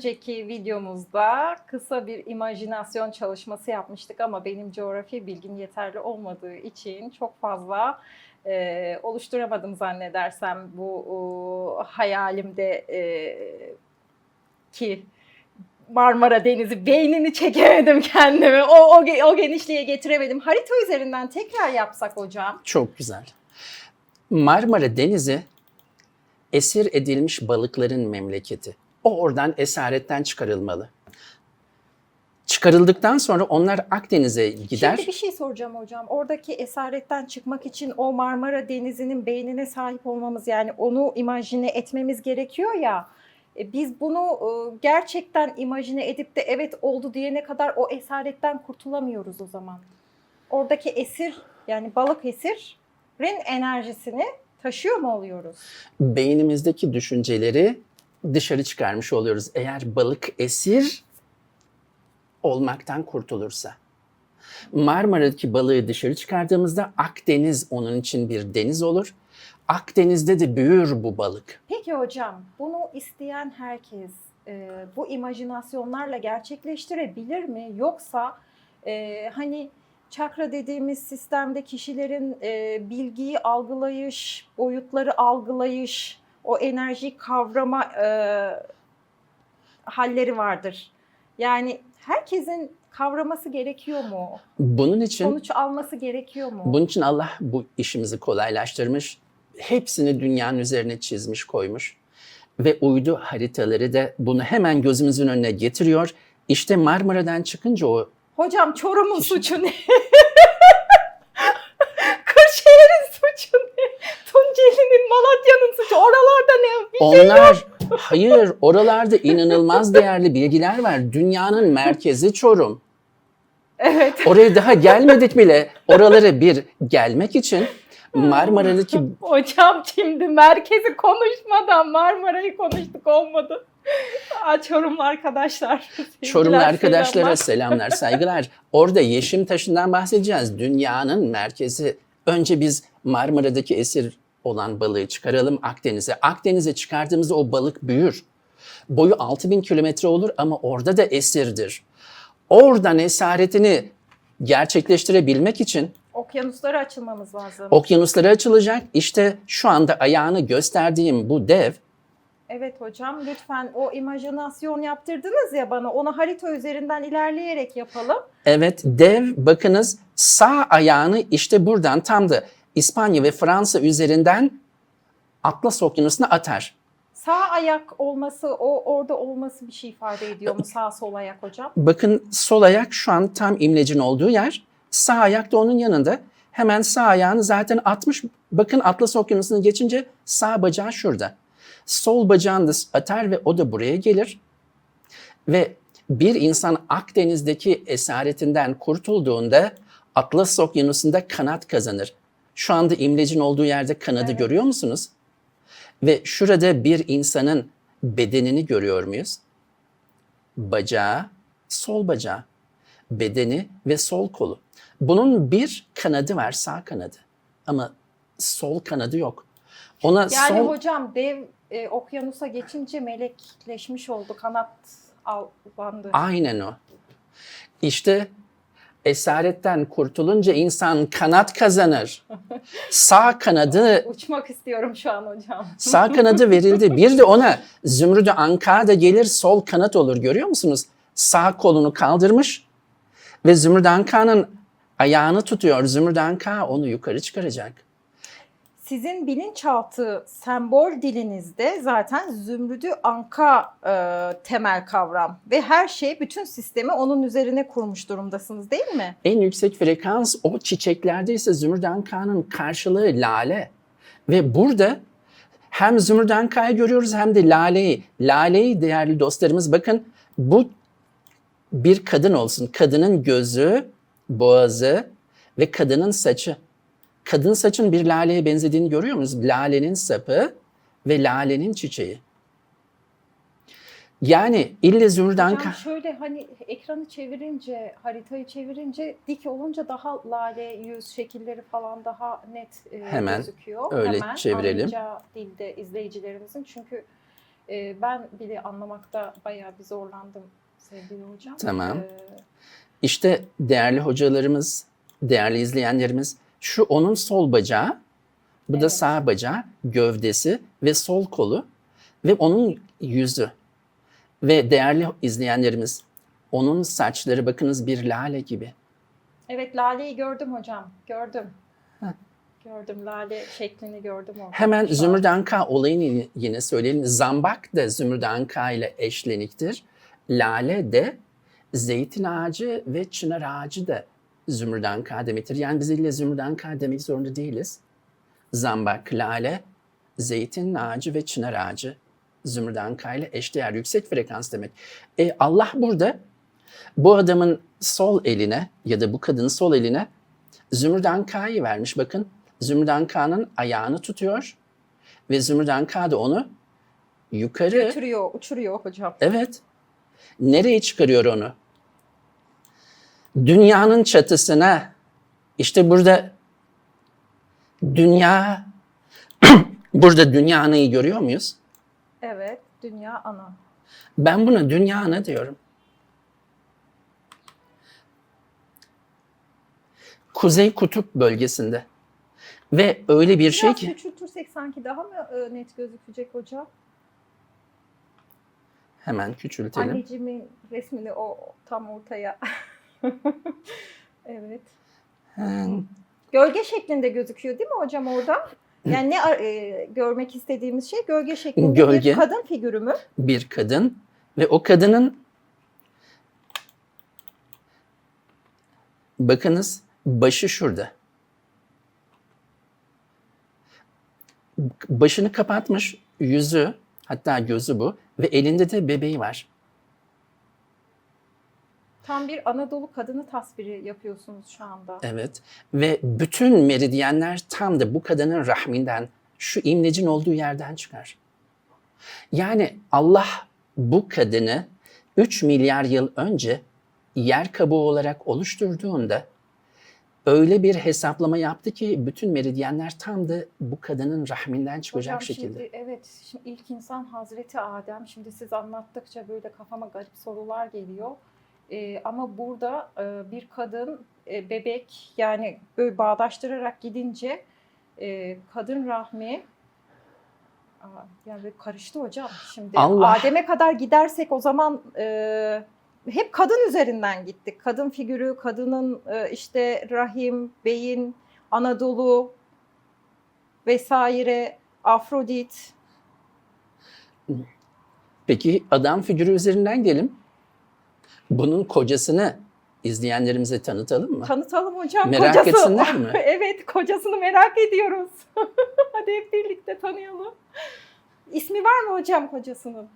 önceki videomuzda kısa bir imajinasyon çalışması yapmıştık ama benim coğrafi bilgim yeterli olmadığı için çok fazla e, oluşturamadım zannedersem bu o, hayalimde e, ki Marmara Denizi beynini çekemedim kendime. O, o, o genişliğe getiremedim. Harita üzerinden tekrar yapsak hocam. Çok güzel. Marmara Denizi esir edilmiş balıkların memleketi. O oradan esaretten çıkarılmalı. Çıkarıldıktan sonra onlar Akdeniz'e gider. Şimdi bir şey soracağım hocam. Oradaki esaretten çıkmak için o Marmara Denizi'nin beynine sahip olmamız yani onu imajine etmemiz gerekiyor ya. E, Biz bunu e, gerçekten imajine edip de evet oldu diyene kadar o esaretten kurtulamıyoruz o zaman. Oradaki esir yani balık esirin enerjisini taşıyor mu oluyoruz? Beynimizdeki düşünceleri dışarı çıkarmış oluyoruz. Eğer balık esir olmaktan kurtulursa. Marmara'daki balığı dışarı çıkardığımızda Akdeniz onun için bir deniz olur. Akdeniz'de de büyür bu balık. Peki hocam bunu isteyen herkes e, bu imajinasyonlarla gerçekleştirebilir mi? Yoksa e, hani çakra dediğimiz sistemde kişilerin e, bilgiyi algılayış, boyutları algılayış, o enerjiyi kavrama e, halleri vardır. Yani herkesin kavraması gerekiyor mu? Bunun için Sonuç alması gerekiyor mu? Bunun için Allah bu işimizi kolaylaştırmış. Hepsini dünyanın üzerine çizmiş, koymuş. Ve uydu haritaları da bunu hemen gözümüzün önüne getiriyor. İşte Marmara'dan çıkınca o Hocam Çorum'un suçu ne? Kırşehir'in suçu ne? Tunceli'nin, Malatya'nın suçu. Oralarda ne? Bir şey onlar hayır oralarda inanılmaz değerli bilgiler var. Dünyanın merkezi Çorum. Evet. Oraya daha gelmedik bile. Oralara bir gelmek için Marmara'daki Hocam şimdi merkezi konuşmadan Marmara'yı konuştuk olmadı. Çorumlu arkadaşlar. Çorumlu arkadaşlara selamlar. selamlar, saygılar. Orada Yeşim Taşı'ndan bahsedeceğiz. Dünyanın merkezi. Önce biz Marmara'daki esir olan balığı çıkaralım Akdeniz'e. Akdeniz'e çıkardığımızda o balık büyür. Boyu 6000 kilometre olur ama orada da esirdir. Oradan esaretini gerçekleştirebilmek için Okyanuslara açılmamız lazım. okyanuslara açılacak. İşte şu anda ayağını gösterdiğim bu dev Evet hocam lütfen o imajinasyon yaptırdınız ya bana onu harita üzerinden ilerleyerek yapalım. Evet dev bakınız sağ ayağını işte buradan tam da İspanya ve Fransa üzerinden Atlas Okyanusu'na atar. Sağ ayak olması, o orada olması bir şey ifade ediyor mu sağ sol ayak hocam? Bakın sol ayak şu an tam imlecin olduğu yer. Sağ ayak da onun yanında. Hemen sağ ayağını zaten atmış. Bakın Atlas Okyanusu'nu geçince sağ bacağı şurada. Sol bacağını da atar ve o da buraya gelir. Ve bir insan Akdeniz'deki esaretinden kurtulduğunda Atlas Okyanusu'nda kanat kazanır. Şu anda imlecin olduğu yerde kanadı Evet. görüyor musunuz? Ve şurada bir insanın bedenini görüyor muyuz? Bacağı, sol bacağı, bedeni ve sol kolu. Bunun bir kanadı var, sağ kanadı. Ama sol kanadı yok. Ona Yani sol hocam dev e, okyanusa geçince melekleşmiş oldu, kanat albandı. Aynen o. İşte esaretten kurtulunca insan kanat kazanır. Sağ kanadı Uçmak istiyorum şu an hocam. sağ kanadı verildi. Bir de ona zümrüdü anka da gelir sol kanat olur. Görüyor musunuz? Sağ kolunu kaldırmış ve zümrüdü ankanın ayağını tutuyor. Zümrüdü anka onu yukarı çıkaracak. Sizin bilinçaltı sembol dilinizde zaten zümrüdü anka e, temel kavram ve her şey bütün sistemi onun üzerine kurmuş durumdasınız değil mi? En yüksek frekans o çiçeklerde ise zümrüt ankanın karşılığı lale. Ve burada hem zümrüt ankayı görüyoruz hem de laleyi. Laleyi değerli dostlarımız bakın bu bir kadın olsun. Kadının gözü, boğazı ve kadının saçı. Kadın saçın bir laleye benzediğini görüyor musunuz? Lalenin sapı ve lalenin çiçeği. Yani ille anka... Hocam şöyle hani ekranı çevirince, haritayı çevirince dik olunca daha lale yüz şekilleri falan daha net e, Hemen gözüküyor. öyle Hemen çevirelim. anlayacağı dilde izleyicilerimizin çünkü Ee, ben bile anlamakta bayağı bir zorlandım sevgili hocam. Tamam. Ee, İşte değerli hocalarımız, değerli izleyenlerimiz şu onun sol bacağı, bu da Evet. sağ bacağı, gövdesi ve sol kolu ve onun yüzü. Ve değerli izleyenlerimiz onun saçları bakınız bir lale gibi. evet Lale'yi gördüm hocam. Gördüm. Heh. Gördüm. Lale şeklini gördüm orada. Hemen. Zümrüt Anka olayını yine söyleyelim. Zambak da Zümrüt Anka ile eşleniktir. Lale de zeytin ağacı ve çınar ağacı da Zümrüt Anka demektir. Yani biz ille Zümrüt Anka demek zorunda değiliz. Zambak, lale, zeytin ağacı ve çınar ağacı Zümrüt Anka ile eşdeğer yüksek frekans demek. E, Allah burada bu adamın sol eline ya da bu kadının sol eline Zümrüt Anka'yı vermiş. Bakın Zümrüt Anka'nın ayağını tutuyor ve Zümrüt Anka da onu yukarı Götürüyor, uçuruyor hocam. Evet. Nereye çıkarıyor onu? Dünyanın çatısına. İşte burada dünya burada dünya anayı görüyor muyuz? Evet. Dünya ana. Ben buna dünya ana diyorum. Kuzey Kutup bölgesinde. Ve öyle bir şey Biraz ki küçültürsek sanki daha mı e, net gözükecek hocam? hemen küçültelim. Anneciğimin resmini o tam ortaya. evet. Hmm, Gölge şeklinde gözüküyor değil mi hocam orada? Yani ne e, görmek istediğimiz şey gölge şeklinde Gölge. bir kadın figürü mü? bir kadın ve o kadının bakınız başı şurada. Başını kapatmış, yüzü hatta gözü bu ve elinde de bebeği var. Tam bir Anadolu kadını tasviri yapıyorsunuz şu anda. Evet ve bütün meridyenler tam da bu kadının rahminden, şu imlecin olduğu yerden çıkar. Yani Allah bu kadını 3 milyar yıl önce yer kabuğu olarak oluşturduğunda öyle bir hesaplama yaptı ki bütün meridyenler tam da bu kadının rahminden çıkacak Hocam şekilde. şimdi evet şimdi ilk insan Hazreti Adem. Şimdi siz anlattıkça böyle kafama garip sorular geliyor. Ee, ama burada e, bir kadın e, bebek yani böyle bağdaştırarak gidince e, kadın rahmi Aa, yani karıştı hocam. Şimdi Allah- Adem'e kadar gidersek o zaman e, hep kadın üzerinden gittik. Kadın figürü, kadının e, işte rahim, beyin, Anadolu vesaire, Afrodit. Peki adam figürü üzerinden gelin. Bunun kocasını izleyenlerimize tanıtalım mı? Tanıtalım hocam Merak kocası. etsinler mi? evet kocasını merak ediyoruz. Hadi hep birlikte tanıyalım. İsmi var mı hocam kocasının?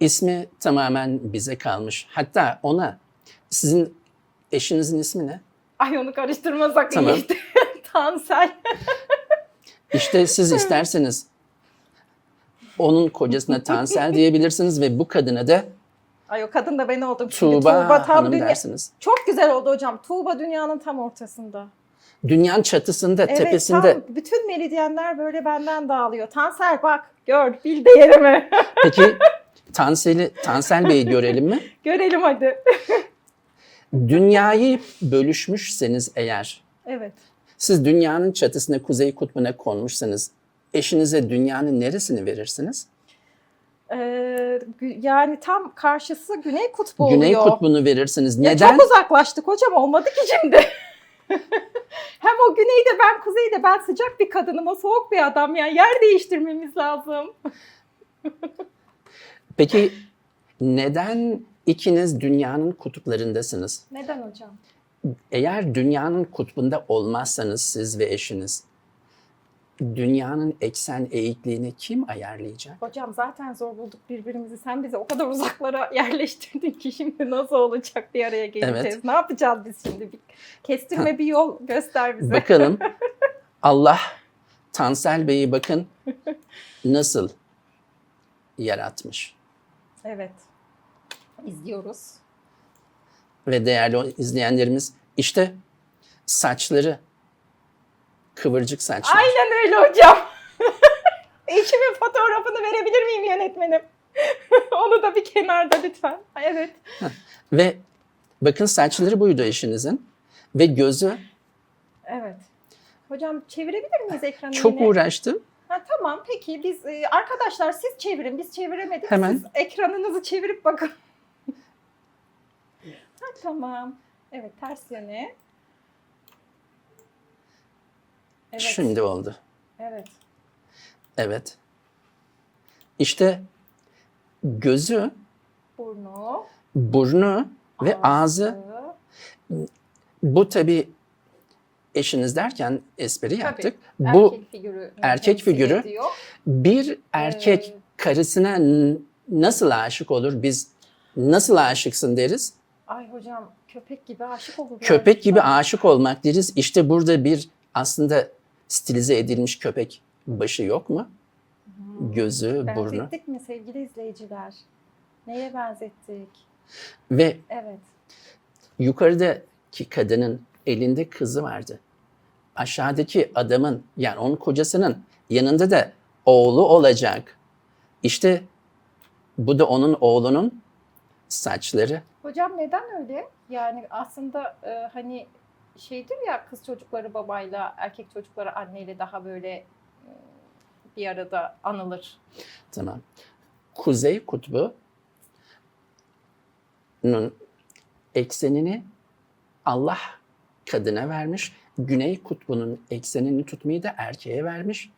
İsmi tamamen bize kalmış. Hatta ona sizin eşinizin ismi ne? Ay onu karıştırmasak Tamam. iyiydi. Tansel. İşte siz isterseniz onun kocasına Tansel diyebilirsiniz ve bu kadına da Ay o kadın da ben oldum. Şimdi Tuğba, tam Hanım dünya- dersiniz. Çok güzel oldu hocam. Tuğba dünyanın tam ortasında. Dünyanın çatısında, Evet tepesinde. tam bütün meridyenler böyle benden dağılıyor. Tansel bak gör bil değerimi. Peki Tansel'i, Tansel Bey'i görelim mi? Görelim hadi. Dünyayı bölüşmüşseniz eğer, Evet. siz dünyanın çatısına, kuzey kutbuna konmuşsanız, eşinize dünyanın neresini verirsiniz? Ee, yani tam karşısı Güney Kutbu oluyor. Güney kutbunu verirsiniz. Ya Neden? Çok uzaklaştık hocam olmadı ki şimdi. Hem o güneyde ben kuzeyde ben sıcak bir kadınım o soğuk bir adam ya yer değiştirmemiz lazım. Peki neden ikiniz dünyanın kutuplarındasınız? Neden hocam? Eğer dünyanın kutbunda olmazsanız siz ve eşiniz, dünyanın eksen eğikliğini kim ayarlayacak? Hocam zaten zor bulduk birbirimizi. Sen bizi o kadar uzaklara yerleştirdin ki şimdi nasıl olacak bir araya geleceğiz. Evet. Ne yapacağız biz şimdi? Bir kestirme bir yol göster bize. Bakalım Allah Tansel Bey'i bakın nasıl yaratmış. Evet. İzliyoruz. Ve değerli izleyenlerimiz işte saçları kıvırcık saçlar. Aynen öyle hocam. Eşimin fotoğrafını verebilir miyim yönetmenim? Onu da bir kenarda lütfen. Evet. Ve bakın saçları buydu eşinizin. Ve gözü Evet. Hocam çevirebilir miyiz ekranı çok yine? uğraştım. Ha, tamam peki biz e, arkadaşlar siz çevirin biz çeviremedik. Hemen. Siz ekranınızı çevirip bakın. ha, tamam. Evet ters yöne. Evet. Şimdi oldu. Evet. Evet. İşte gözü, Burnu. burnu ve ağzı. Bu tabii eşiniz derken espri yaptık. Bu erkek figürü. erkek figürü. ediyor. bir erkek Ee, karısına nasıl aşık olur? Biz nasıl aşıksın deriz? Ay hocam köpek gibi aşık olurlar. Köpek gibi aşık olmak deriz. İşte burada bir aslında stilize edilmiş köpek başı yok mu? Gözü, burnu. Benzettik mi sevgili izleyiciler? Neye benzettik? Ve Evet. yukarıdaki kadının elinde kızı vardı. Aşağıdaki adamın yani onun kocasının yanında da oğlu olacak. İşte bu da onun oğlunun saçları. Hocam neden öyle? Yani aslında e, hani şeydir ya kız çocukları babayla, erkek çocukları anneyle daha böyle bir arada anılır. Tamam. Kuzey kutbu nun eksenini Allah kadına vermiş. Güney kutbunun eksenini tutmayı da erkeğe vermiş.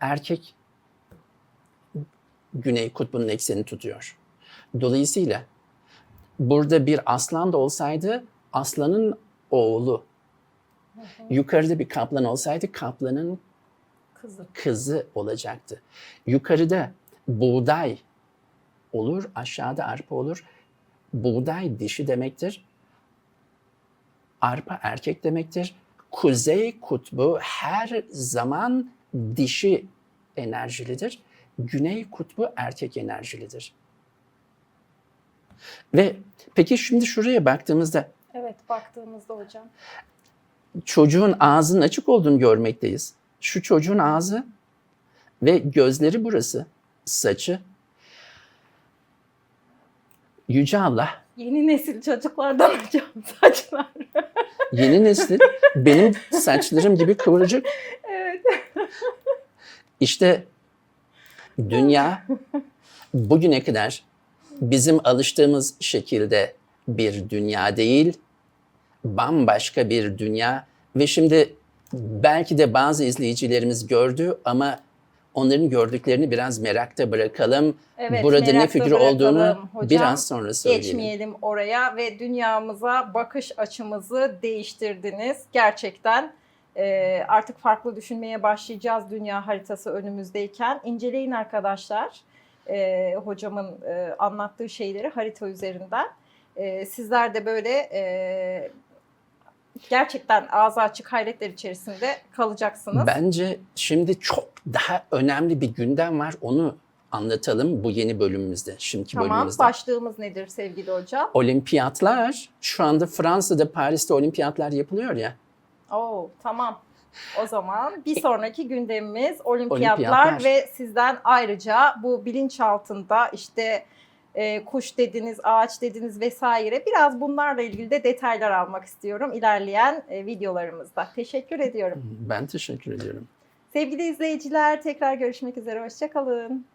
Erkek Güney kutbunun eksenini tutuyor. Dolayısıyla burada bir aslan da olsaydı aslanın oğlu. Yukarıda bir kaplan olsaydı kaplanın Kızı. kızı olacaktı. Yukarıda buğday olur, aşağıda arpa olur. Buğday dişi demektir. Arpa erkek demektir. Kuzey kutbu her zaman dişi enerjilidir. Güney kutbu erkek enerjilidir. Ve peki şimdi şuraya baktığımızda Evet baktığımızda hocam. Çocuğun ağzının açık olduğunu görmekteyiz. Şu çocuğun ağzı ve gözleri burası, saçı. Yüce Allah Yeni nesil çocuklardan hocam saçlar. yeni neslin benim saçlarım gibi kıvırcık. evet. İşte dünya bugüne kadar bizim alıştığımız şekilde bir dünya değil, bambaşka bir dünya ve şimdi belki de bazı izleyicilerimiz gördü ama onların gördüklerini biraz merakta bırakalım. Evet, Burada ne merakta figür olduğunu bırakalım hocam. biraz sonra söyleyelim. Geçmeyelim oraya ve dünyamıza bakış açımızı değiştirdiniz. Gerçekten e, artık farklı düşünmeye başlayacağız dünya haritası önümüzdeyken. İnceleyin arkadaşlar e, hocamın e, anlattığı şeyleri harita üzerinden. E, sizler de böyle e, gerçekten ağzı açık hayretler içerisinde kalacaksınız. Bence şimdi çok daha önemli bir gündem var. Onu anlatalım bu yeni bölümümüzde, şimdiki tamam, bölümümüzde. başlığımız nedir sevgili hocam? Olimpiyatlar, şu anda Fransa'da, Paris'te olimpiyatlar yapılıyor ya. Oo, tamam. O zaman bir sonraki gündemimiz olimpiyatlar, Olimpiyatlar. ve sizden ayrıca bu bilinç altında işte e, kuş dediniz, ağaç dediniz vesaire biraz bunlarla ilgili de detaylar almak istiyorum ilerleyen e, videolarımızda. Teşekkür ediyorum. Ben teşekkür ediyorum. Sevgili izleyiciler tekrar görüşmek üzere. Hoşçakalın.